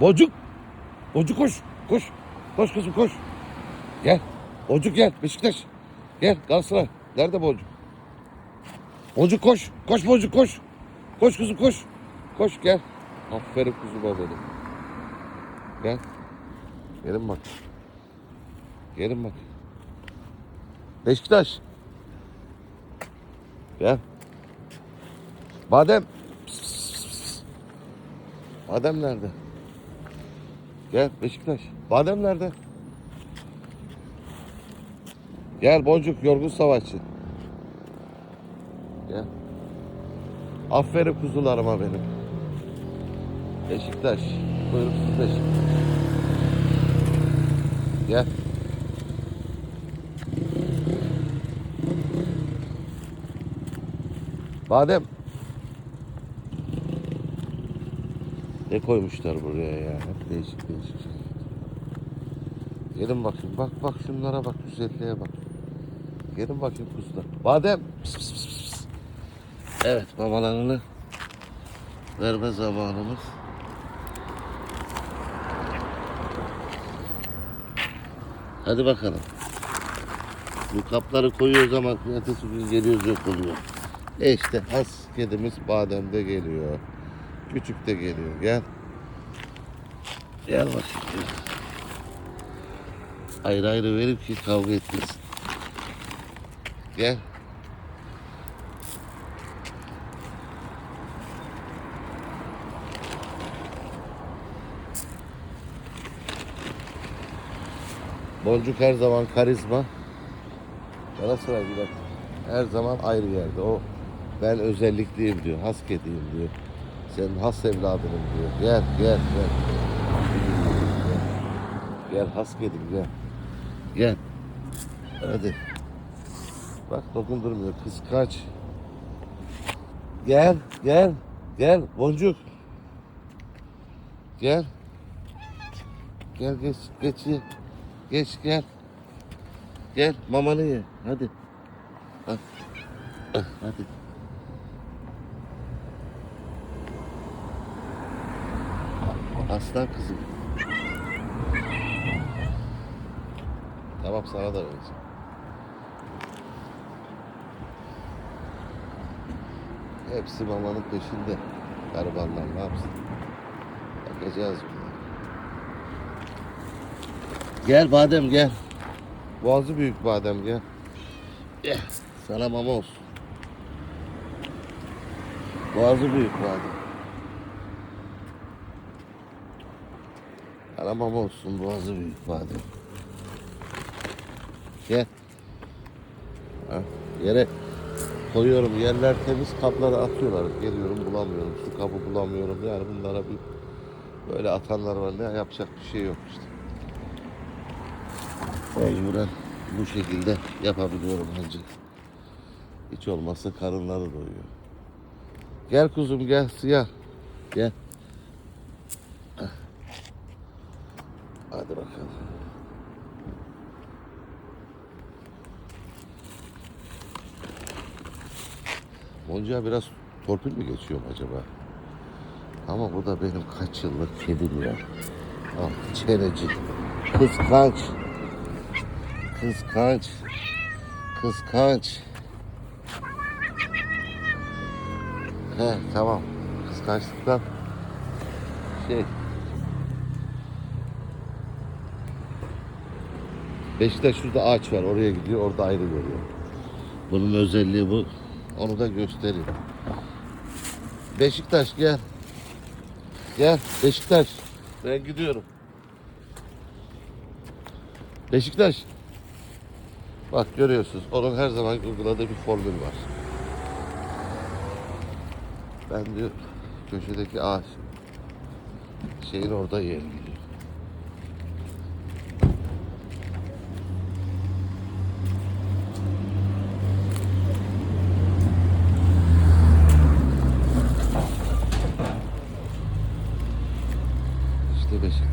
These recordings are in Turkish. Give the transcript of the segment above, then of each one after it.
Boncuk. Boncuk koş. Koş. Koş kızım koş. Gel. Boncuk gel. Beşiktaş. Gel Galatasaray. Nerede Boncuk? Boncuk koş. Koş Boncuk koş. Koş kızım koş. Koş gel. Aferin kuzuma benim. Gel. Gelin bak. Gelin bak. Beşiktaş. Gel. Badem. Badem nerede? Gel Beşiktaş. Badem nerede? Gel Boncuk yorgun savaşçı. Gel. Aferin kuzularıma benim. Beşiktaş. Buyruksuz Beşiktaş. Gel. Badem. Ne koymuşlar buraya ya? Hep değişik değişik. Gelin bakayım. Bak bak şunlara bak. Güzelliğe bak. Gelin bakayım kuzular. Badem. Pıs, pıs, pıs, pıs. Evet mamalarını verme zamanımız. Hadi bakalım. Bu kapları koyuyoruz ama ertesi gün geliyoruz yok oluyor. E işte has kedimiz badem de geliyor. Küçük de geliyor. Gel. Gel bakayım. Ayrı ayrı verip ki kavga etmesin. Gel. Boncuk her zaman karizma. Galatasaray bir dakika. Her zaman ayrı yerde. O ben özellikliyim diyor. Has kediyim diyor. Senin has evladınım diyor. Gel gel gel. Gel, has kedim gel. Gel. Hadi. Bak dokundurmuyor. Kıskaç. Gel gel. Gel boncuk. Gel. Gel geç geç. Geç gel. Gel mamanı ye. Hadi. Ah, Hadi. Aslan kızım. Tamam sana da vereceğim. Hepsi mamanın peşinde. Garibanlar ne yapsın? Bakacağız bunlara. Gel badem gel. Boğazı büyük badem gel. Gel. Sana mama olsun. Boğazı büyük badem. Sana mama olsun boğazı büyük badem. Gel. Ha, yere koyuyorum. Yerler temiz kapları atıyorlar. Geliyorum bulamıyorum. Su kabı bulamıyorum. Yani bunlara bir böyle atanlar var. Ne yapacak bir şey yok işte. Mecburen bu şekilde yapabiliyorum ancak. Hiç olmazsa karınları doyuyor. Gel kuzum gel siyah. Gel. Ah. Hadi bakalım. Boncuğa biraz torpil mi geçiyorum acaba? Ama bu da benim kaç yıllık kedim ya. Ah çeneci. Kıskanç. Kıskanç. Kıskanç. He tamam. Kıskançlıktan şey Beşiktaş şurada ağaç var. Oraya gidiyor. Orada ayrı görüyor. Bunun özelliği bu. Onu da göstereyim. Beşiktaş gel. Gel Beşiktaş. Ben gidiyorum. Beşiktaş. Bak görüyorsunuz. Onun her zaman uyguladığı bir formül var. Ben diyor köşedeki ağaç şeyin orada yer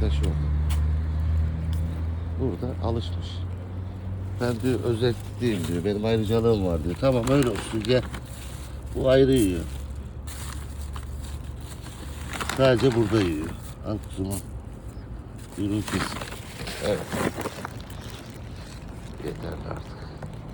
Beşiktaş orada. Burada alışmış. Ben diyor özetliyim diyor. Benim ayrıcalığım var diyor. Tamam öyle olsun gel. Bu ayrı yiyor. Sadece burada yiyor. Al kuzum al. Kuyruğu kesik. Evet. Yeterli artık.